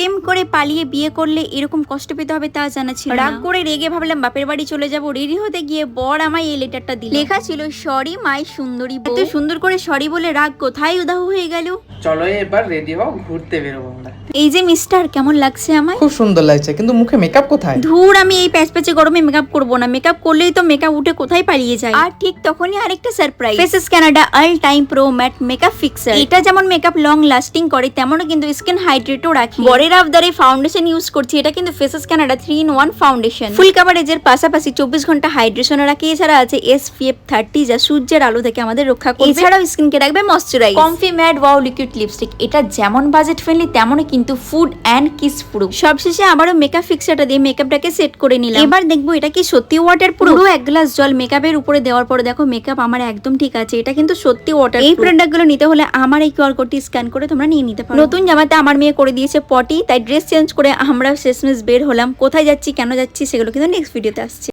প্রেম করে পালিয়ে বিয়ে করলে এরকম কষ্ট পেতে হবে তা জানা ছিল রাগ করে রেগে ভাবলাম বাপের বাড়ি চলে যাব রেডি হতে গিয়ে বর আমায় এই লেটারটা দিল। লেখা ছিল সরি মাই সুন্দরী এত সুন্দর করে সরি বলে রাগ কোথায় উদাহ হয়ে গেল? চলো এবার রেডি হও ঘুরতে বেরোবো আমরা। এই যে মিস্টার কেমন লাগছে আমায়? খুব সুন্দর লাগছে কিন্তু মুখে মেকআপ কোথায়? ধুর আমি এই প্যাচ প্যাচে গরমে মেকআপ করব না। মেকআপ করলেই তো মেকআপ উঠে কোথায় পালিয়ে যায়? আর ঠিক তখনই আরেকটা surprise Faces Canada all time pro matte makeup fixer এটা যেমন মেকআপ লং লাস্টিং করে তেমনও কিন্তু স্কিন হাইড্রেটও রাখে। বরের আবদারে ফাউন্ডেশন ইউজ করছি। এটা কিন্তু Faces Canada three in one foundation full কাভারেজের পাশাপাশি চব্বিশ ঘণ্টা হাইড্রেশন রাখে। এছাড়া আছে এস পি এফ থার্টি যা সূর্যের আলো থেকে আমাদের রক্ষা করবে। এছাড়াও স্কিনকে রাখবে moisturise comfy mad wow liquid lipstick এটা যেমন বাজেট ফ্রেন্ডলি তেমনই কিন্তু ফুড অ্যান্ড কিস প্রুফ সবশেষে আবারও মেকআপ ফিক্সারটা দিয়ে মেকআপটাকে সেট করে নিলাম। এবার দেখব এটা কি সত্যি ওয়াটার পুরো এক গ্লাস জল মেকআপের উপরে দেওয়ার পরে দেখো মেকআপ আমার একদম ঠিক আছে। এটা কিন্তু সত্যি ওয়াটার এই প্রোডাক্টগুলো নিতে হলে আমার এই কিউআর কোডটি স্ক্যান করে তোমরা নিয়ে নিতে পারো। নতুন জামাতে আমার মেয়ে করে দিয়েছে পটি তাই ড্রেস চেঞ্জ করে আমরা শেষমেশ বের হলাম। কোথায় যাচ্ছি, কেন যাচ্ছি, সেগুলো কিন্তু নেক্সট ভিডিওতে আসছে।